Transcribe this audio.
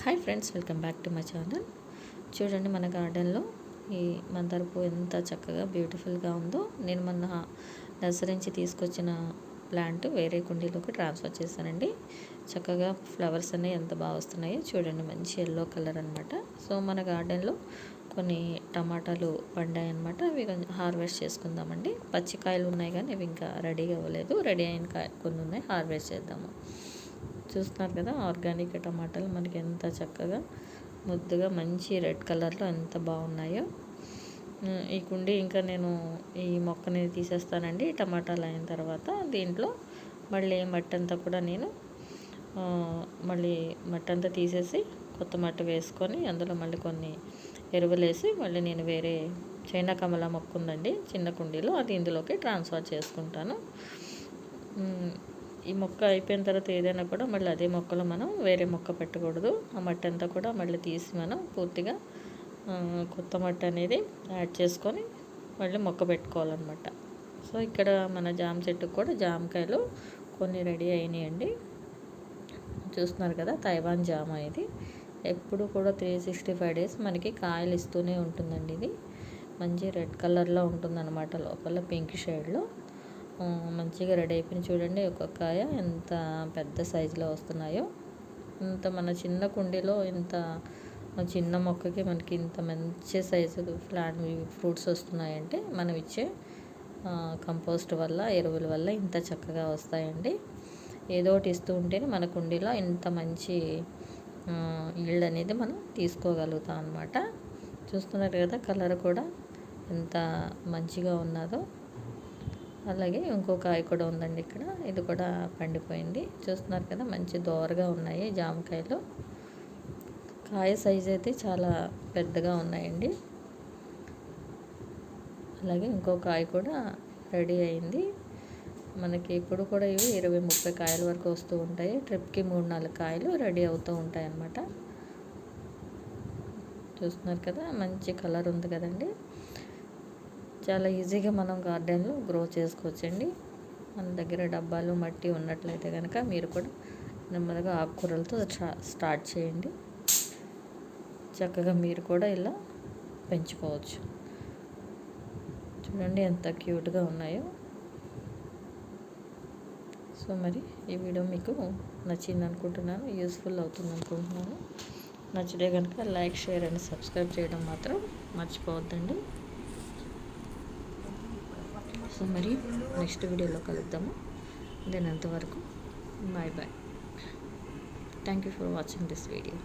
Hi friends welcome back to my channel. చూడండి మన గార్డెన్లో ఈ మందార పువ్వు ఎంత చక్కగా బ్యూటిఫుల్గా ఉందో. నేను మొన్న నర్సరీ నుంచి తీసుకొచ్చిన ప్లాంట్ వేరే కుండీలోకి ట్రాన్స్ఫర్ చేశానండి. చక్కగా ఫ్లవర్స్ అనేవి ఎంత బాగా వస్తున్నాయో చూడండి మంచి ఎల్లో కలర్ అనమాట సో మన గార్డెన్లో కొన్ని టమాటాలు పండాయి అనమాట అవి కొంచెం హార్వెస్ట్ చేసుకుందామండి. పచ్చికాయలు ఉన్నాయి కానీ ఇవి ఇంకా రెడీగా అవ్వలేదు. రెడీ అయిన కాయ కొన్ని ఉన్నాయి హార్వెస్ట్ చేద్దాము. చూస్తున్నారు కదా ఆర్గానిక్ టమాటాలు మనకి ఎంత చక్కగా ముద్దుగా మంచి రెడ్ కలర్లో ఎంత బాగున్నాయో. ఈ కుండి ఇంకా నేను ఈ మొక్కని తీసేస్తానండి. టమాటాలు అయిన తర్వాత దీంట్లో మళ్ళీ మట్టి అంతా కూడా నేను మళ్ళీ మట్టి అంతా తీసేసి కొత్త మట్టి వేసుకొని అందులో మళ్ళీ కొన్ని ఎరువులు వేసి మళ్ళీ నేను వేరే చైనా కమల మొక్క ఉందండి చిన్న కుండీలో అది ఇందులోకి ట్రాన్స్ఫర్ చేసుకుంటాను. ఈ మొక్క అయిపోయిన తర్వాత ఏదైనా కూడా మళ్ళీ అదే మొక్కలో మనం వేరే మొక్క పెట్టకూడదు. ఆ మట్టి అంతా కూడా మళ్ళీ తీసి మనం పూర్తిగా కొత్త మట్టి అనేది యాడ్ చేసుకొని మళ్ళీ మొక్క పెట్టుకోవాలన్నమాట. సో ఇక్కడ మన జామ చెట్టుకు కూడా జామకాయలు కొన్ని రెడీ అయినాయండి. చూస్తున్నారు కదా తైవాన్ జామ ఇది. ఎప్పుడు కూడా త్రీ సిక్స్టీ ఫైవ్ డేస్ మనకి కాయలు ఇస్తూనే ఉంటుందండి ఇది. మంచి రెడ్ కలర్లో ఉంటుందన్నమాట లోపల పింక్ షేడ్లో. మంచిగా రెడీ అయిపోయిన చూడండి ఒక్కొక్క కాయ ఎంత పెద్ద సైజులో వస్తున్నాయో. ఇంత మన చిన్న కుండీలో ఇంత చిన్న మొక్కకి మనకి ఇంత మంచి సైజు ప్లాంట్ ఫ్రూట్స్ వస్తున్నాయంటే మనం ఇచ్చే కంపోస్ట్ వల్ల ఎరువుల వల్ల ఇంత చక్కగా వస్తాయండి. ఏదో ఒకటి ఇస్తూ ఉంటేనే మన కుండీలో ఇంత మంచి ఈల్డ్ అనేది మనం తీసుకోగలుగుతాం అనమాట చూస్తున్నారు కదా కలర్ కూడా ఎంత మంచిగా ఉన్నదో. అలాగే ఇంకో కాయ కూడా ఉందండి ఇక్కడ. ఇది కూడా పండిపోయింది. చూస్తున్నారు కదా మంచి దోరగా ఉన్నాయి జామకాయలు. కాయ సైజ్ అయితే చాలా పెద్దగా ఉన్నాయండి. అలాగే ఇంకో కాయ కూడా రెడీ అయింది. మనకి ఇప్పుడు కూడా ఇవి ఇరవై ముప్పై కాయల వరకు వస్తూ ఉంటాయి. ట్రిప్కి మూడు నాలుగు కాయలు రెడీ అవుతూ ఉంటాయి అన్నమాట చూస్తున్నారు కదా మంచి కలర్ ఉంది కదండి. చాలా ఈజీగా మనం గార్డెన్లో గ్రో చేసుకోవచ్చండి. మన దగ్గర డబ్బాలు మట్టి ఉన్నట్లయితే కనుక మీరు కూడా నెమ్మదిగా ఆకుకూరలతో స్టార్ట్ చేయండి. చక్కగా మీరు కూడా ఇలా పెంచుకోవచ్చు. చూడండి ఎంత క్యూట్గా ఉన్నాయో. సో మరి ఈ వీడియో మీకు నచ్చింది అనుకుంటున్నాను యూస్ఫుల్ అవుతుంది అనుకుంటున్నాను. నచ్చితే కనుక లైక్ షేర్ అండ్ సబ్స్క్రైబ్ చేయడం మాత్రం మర్చిపోవద్దండి. సో మరి నెక్స్ట్ వీడియోలో కలుద్దాము. దెన్ అంతవరకు bye bye thank you for watching this video